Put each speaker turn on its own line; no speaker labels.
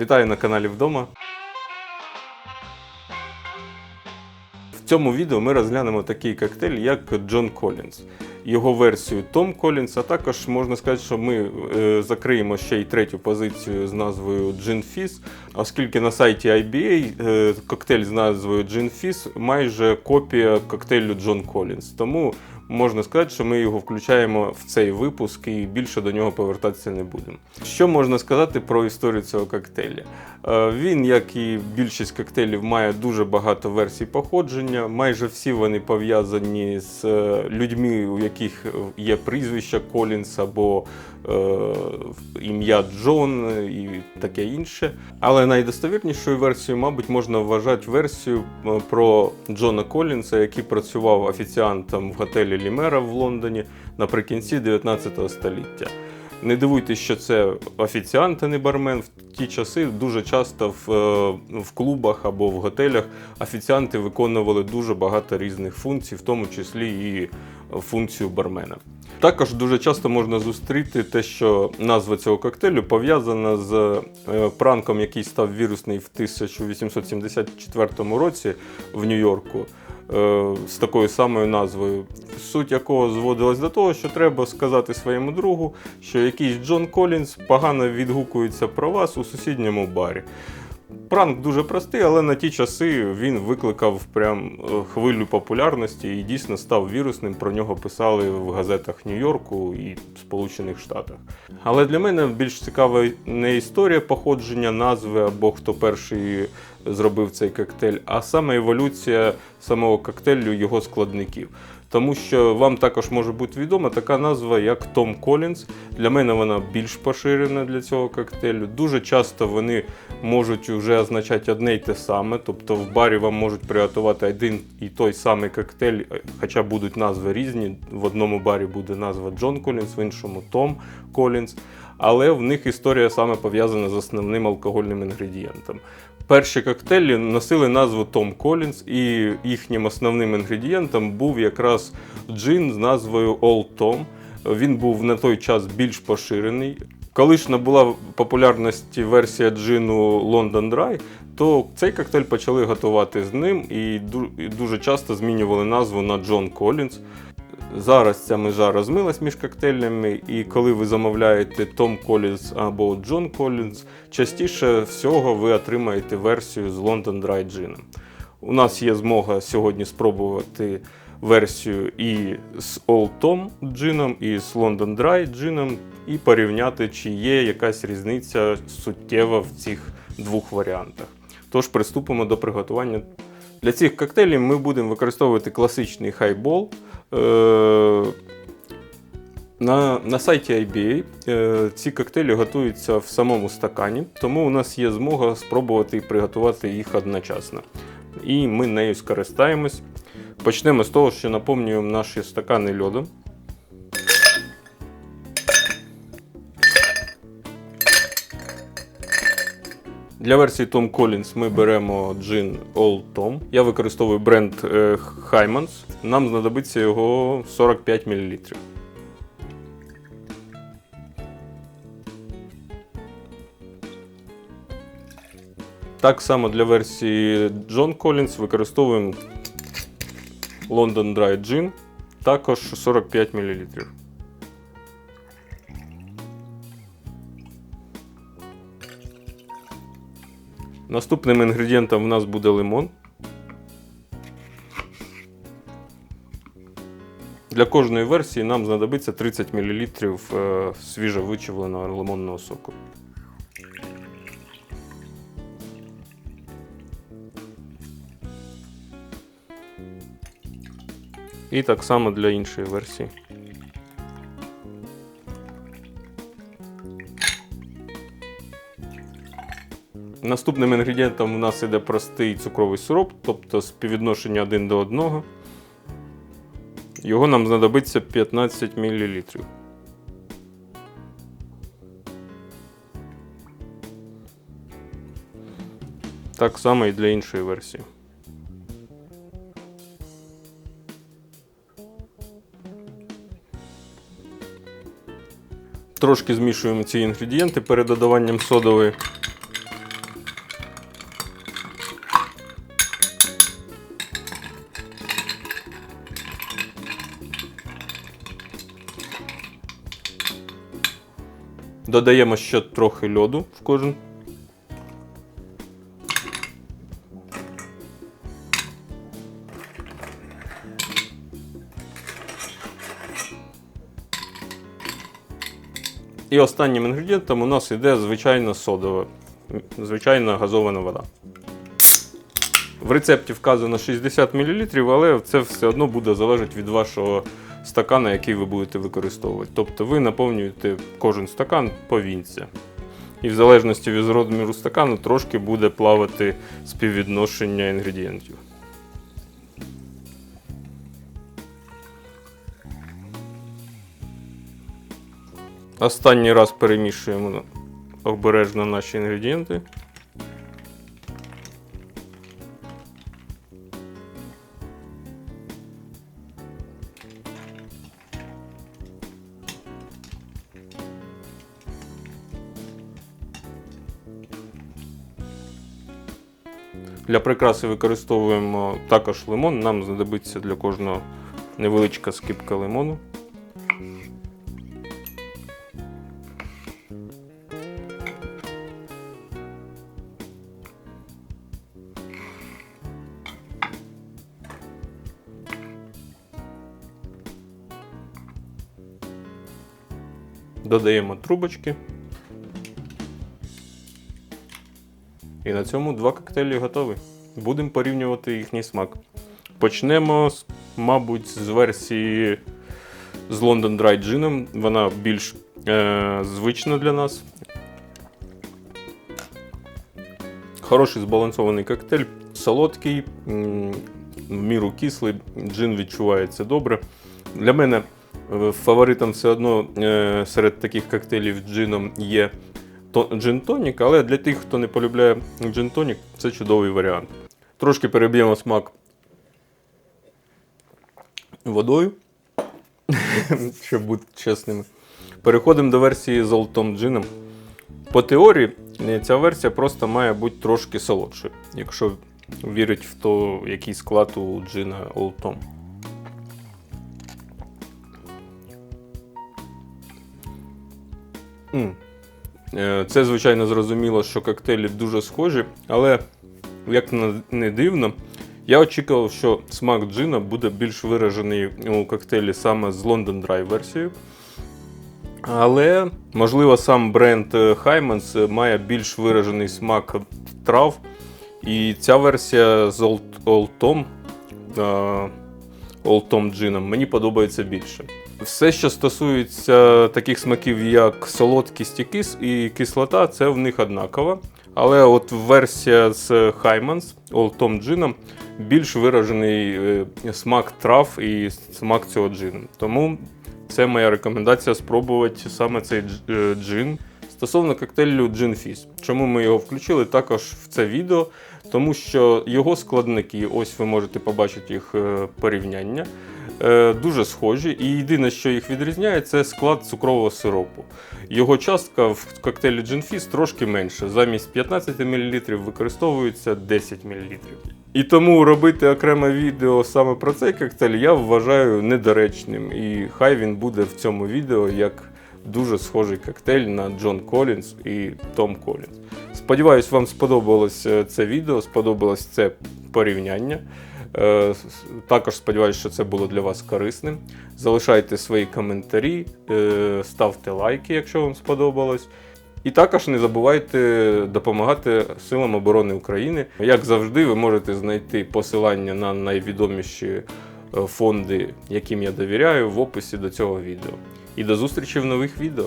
Вітаю на каналі Вдома. В цьому відео ми розглянемо такий коктейль, як Джон Колінс. Його версію Том Колінс, а також можна сказати, що ми е, закриємо ще й третю позицію з назвою Gin Fizz, оскільки на сайті IBA е, коктейль з назвою Gin Fizz майже копія коктейлю Джон Колінс. Тому можна сказати, що ми його включаємо в цей випуск і більше до нього повертатися не будемо. Що можна сказати про історію цього коктейля? Е, Він, як і більшість коктейлів, має дуже багато версій походження. Майже всі вони пов'язані з е, людьми, у яких є прізвище Колінс або е, ім'я Джон і таке інше. Але найдостовірнішою версією, мабуть, можна вважати версію про Джона Колінса, який працював офіціантом в готелі Лімера в Лондоні наприкінці 19 століття. Не дивуйтесь, що це офіціант, а не бармен. В ті часи дуже часто в, е, в клубах або в готелях офіціанти виконували дуже багато різних функцій, в тому числі і функцію бармена. Також дуже часто можна зустріти те, що назва цього коктейлю пов'язана з е, пранком, який став вірусний в 1874 році в Нью-Йорку е, з такою самою назвою, суть якого зводилась до того, що треба сказати своєму другу, що якийсь Джон Колінс погано відгукується про вас у сусідньому барі. Пранк дуже простий, але на ті часи він викликав прям е, хвилю популярності і дійсно став вірусним. Про нього писали в газетах Нью-Йорку і Сполучених Штатах. Але для мене більш цікава не історія походження назви або хто перший зробив цей коктейль, а саме еволюція самого коктейлю, його складників. Тому що вам також може бути відома така назва, як Том Колінс. Для мене вона більш поширена для цього коктейлю. Дуже часто вони можуть вже означати одне й те саме. Тобто в барі вам можуть приготувати один і той самий коктейль, хоча будуть назви різні. В одному барі буде назва Джон Колінс, в іншому Том Колінс. Але в них історія саме пов'язана з основним алкогольним інгредієнтом. Перші коктейлі носили назву Том Колінс, і їхнім основним інгредієнтом був якраз джин з назвою Old Tom. Він був на той час більш поширений. Коли ж набула популярності версія джину London Dry, то цей коктейль почали готувати з ним і дуже часто змінювали назву на Джон Колінс. Зараз ця межа розмилась між коктейлями, і коли ви замовляєте Том Колінс або Джон Колінс, частіше всього ви отримаєте версію з London Dry Gin. У нас є змога сьогодні спробувати версію і з Old Tom джином, і з London Dry джином, і порівняти, чи є якась різниця суттєва в цих двох варіантах. Тож приступимо до приготування. Для цих коктейлів ми будемо використовувати класичний хайбол. Е, на, на сайті IBA е, ці коктейлі готуються в самому стакані, тому у нас є змога спробувати і приготувати їх одночасно. І ми нею скористаємось. Почнемо з того, що наповнюємо наші стакани льодом. Для версії Tom Collins ми беремо джин Old Tom. Я використовую бренд е, Hymans. Нам знадобиться його 45 мл. Так само для версії John Collins використовуємо London Dry Gin, також 45 мл. Наступним інгредієнтом в нас буде лимон. Для кожної версії нам знадобиться 30 мл е, свіжовичавленого лимонного соку. І так само для іншої версії. Наступним інгредієнтом у нас іде простий цукровий сироп, тобто співвідношення 1 до 1. Його нам знадобиться 15 мл. Так само і для іншої версії. Трошки змішуємо ці інгредієнти перед додаванням содової. Додаємо ще трохи льоду в кожен. І останнім інгредієнтом у нас йде звичайна содова, звичайна газована вода. В рецепті вказано 60 мл, але це все одно буде залежати від вашого стакана, який ви будете використовувати. Тобто ви наповнюєте кожен стакан повінця. І в залежності від розміру стакану трошки буде плавати співвідношення інгредієнтів. Останній раз перемішуємо обережно наші інгредієнти. Для прикраси використовуємо також лимон. Нам знадобиться для кожного невеличка скипка лимону. Додаємо трубочки. І на цьому два коктейлі готові. Будемо порівнювати їхній смак. Почнемо, мабуть, з версії з London Dry Gin. Вона більш е, звична для нас. Хороший збалансований коктейль, солодкий, в міру кислий, джин відчувається добре. Для мене е, фаворитом все одно е, серед таких коктейлів джином є джин-тонік, але для тих, хто не полюбляє джин-тонік, це чудовий варіант. Трошки переб'ємо смак водою, щоб бути чесними. Переходимо до версії з олтом джином. По теорії, ця версія просто має бути трошки солодшою, якщо вірить в то, який склад у джина олтом. М. Е, Це, звичайно, зрозуміло, що коктейлі дуже схожі, але як не дивно, я очікував, що смак джина буде більш виражений у коктейлі саме з London Dry версією. Але, можливо, сам бренд е, Hyman's має більш виражений смак трав. І ця версія з Old, Tom, е, Old Tom джином мені подобається більше. Все, що стосується таких смаків, як солодкість і, кис, і кислота, це в них однаково. Але от версія з Old Tom джином більш виражений е, смак трав і смак цього джину. Тому це моя рекомендація спробувати саме цей е, джин. Стосовно коктейлю Джин Fizz. Чому ми його включили також в це відео? Тому що його складники, ось ви можете побачити їх е, порівняння, дуже схожі. І єдине, що їх відрізняє, це склад цукрового сиропу. Його частка в коктейлі Fizz трошки менша. Замість 15 мл використовується 10 мл. І тому робити окреме відео саме про цей коктейль я вважаю недоречним. І хай він буде в цьому відео як дуже схожий коктейль на Джон Колінс і Том Колінс. Сподіваюсь, вам сподобалось е, це відео, сподобалось це порівняння. Е, Також сподіваюся, що це було для вас корисним. Залишайте свої коментарі, е, ставте лайки, якщо вам сподобалось. І також не забувайте допомагати Силам оборони України. Як завжди, ви можете знайти посилання на найвідоміші е, фонди, яким я довіряю, в описі до цього відео. І до зустрічі в нових відео.